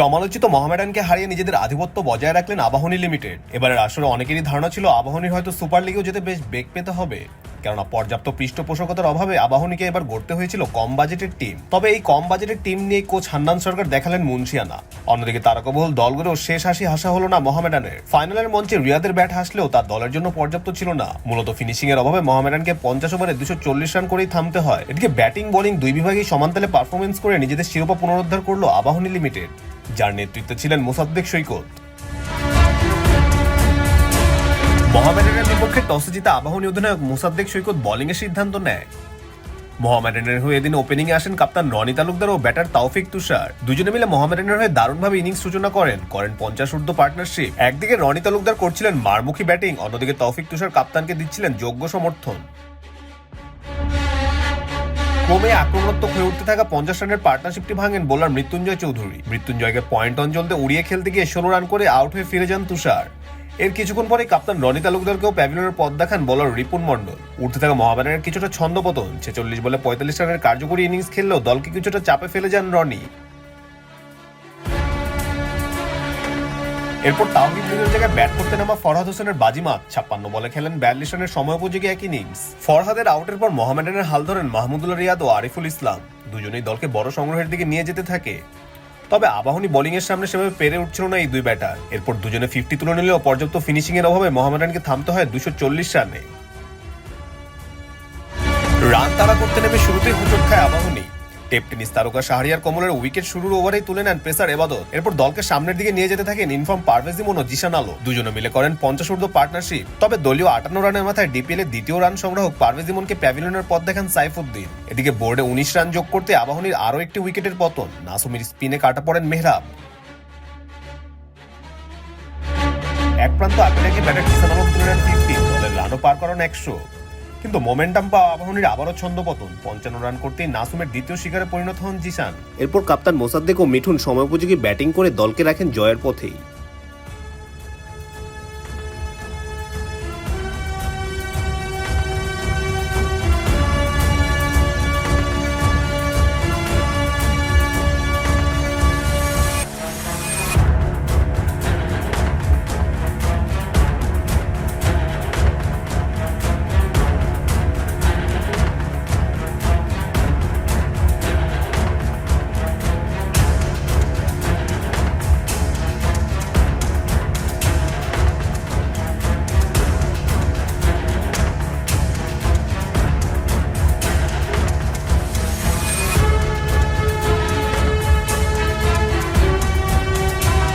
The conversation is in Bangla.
সমালোচিত মহামেডানকে হারিয়ে নিজেদের আধিপত্য বজায় রাখলেন আবাহনী লিমিটেড। এবারের আসরে অনেকেরই ধারণা ছিল আবাহনীর হয়তো সুপার লিগেও যেতে বেশ বেগ পেতে হবে। কেননা পর্যাপ্ত পৃষ্ঠপোষকতার অভাবে আবাহনীকে এবার গড়তে হয়েছিল কম বাজেটের টিম। তবে এই কম বাজেটের টিম নিয়ে কোচ হান্নান সরকার দেখালেন মুন্সিয়ানা। অন্যদিকে তারকাবহুল দলগুলো শেষ হাসি হাসা হলো না মোহামেডানের। ফাইনালের মঞ্চে রিয়াদের ব্যাট হাসলেও তার দলের জন্য পর্যাপ্ত ছিল না। মূলত ফিনিশিং এর অভাবে মোহামেডানকে পঞ্চাশ ওভারে দুশো চল্লিশ রান করেই থামতে হয়। এদিকে ব্যাটিং, বোলিং দুই বিভাগেই সমানতালে পারফরমেন্স করে নিজেদের শিরোপা পুনরুদ্ধার করল আবাহনী লিমিটেড। যার নেতৃত্বে ছিলেন মোসাদ্দেক সৈকত। মোহামেডানের বিপক্ষে টসে জিতে আবাহনী অধিনায়ক মোসাদ্দেক সৈকত বোলিং এর সিদ্ধান্ত নেয়। মোহামেডানের হয়ে এদিন ওপেনিং এ আসেন কাপ্তান রনি তালুকদার ও ব্যাটার তাওফিক তুষার। দুজনে মিলে মোহামেডানের হয়ে দারুণভাবে ইনিংস সূচনা করেন করেন পঞ্চাশ ঊর্ধ্ব পার্টনারশিপ একদিকে রনি তালুকদার করছিলেন মারমুখী ব্যাটিং অন্যদিকে তৌফিক তুষার কাপ্তানকে দিচ্ছিলেন যোগ্য সমর্থন। ক্রমে আক্রমণাত্মক হয়ে উঠতে থাকা পঞ্চাশ রানের পার্টনারশিপটি ভাঙেন বোলার মৃত্যুঞ্জয় চৌধুরী। মৃত্যুঞ্জয়কে পয়েন্ট অঞ্চলতে উড়িয়ে খেলতে গিয়ে ষোলো রান করে আউট হয়ে ফিরে যান তুষার। এর কিছুক্ষণ পরে কাপ্তান রনি তালুকদারকেও প্যাভিলিয়নের পথ দেখান বোলার রিপুন মণ্ডল। উঠতে থাকা মহাবানের কিছুটা ছন্দপতন, ছেচল্লিশ বলে পঁয়তাল্লিশ রানের কার্যকরী ইনিংস খেললেও দলকে কিছুটা চাপে ফেলে যান রনি। এরপর তাওহিদ মিরের জায়গায় ব্যাট করতে নামা ফরহাদ হোসেনের বাজিমাত, ছাপ্পান্ন বলে খেলেন বিয়াল্লিশ রানের সময় উপযোগী এক ইনিংস। ফরহাদের আউটের পর মোহামেডানের হাল ধরেন মাহমুদুল্লাহ রিয়াদ ও আরিফুল ইসলাম। দুজনেই দলকে বড় সংগ্রহের দিকে নিয়ে যেতে থাকে। তবে আবাহনী বোলিং এর সামনে সেভাবে পেরে উঠছিল না এই দুই ব্যাটার। এরপর দুজনে ফিফটি তুলে নিলেও পর্যাপ্ত ফিনিশিং এর অভাবে মোহামেডানকে থামতে হয় দুশো চল্লিশ রানে। রান তারা করতে নেমে শুরুতেই হুচট খায় আবাহনী। টেপ টেনিস তারকা শাহরিয়ার কমলের উইকেট শুরুর ওভারেই তুলে নেন পেসার এবাদত। এরপর দলকে সামনের দিকে নিয়ে যেতে থাকেন ইনফর্ম পারভেজ ইমন ও জিশান আলো। দুজনে মিলে করেন পঞ্চাশ ঊর্ধ্ব পার্টনারশিপ। তবে দলীয় আটান্ন রানের মাথায় ডিপিএল এর দ্বিতীয় রান সংগ্রাহক পারভেজ ইমনকে প্যাভিলিয়নের পথ দেখান সাইফুদ্দিন। এদিকে বোর্ডে উনিশ রান যোগ করতে আবাহনীর আরও একটি উইকেটের পতন। নাসুমির স্পিনে কাটা পড়েন মেহরাব। এক প্রান্ত আগে রেখে ব্যাটার জিসান আলম তুলে নেন ফিফটি। দলের রানও পার করান একশো। কিন্তু মোমেন্টাম পাওয়া আবাহনীর আবারও ছন্দ পতন পঞ্চান্ন রান করতে নাসুমের দ্বিতীয় শিকারে পরিণত হন জিসান এরপর কাপ্তান মোসাদ্দেক ও মিঠুন সময়োপযোগী ব্যাটিং করে দলকে রাখেন জয়ের পথেই।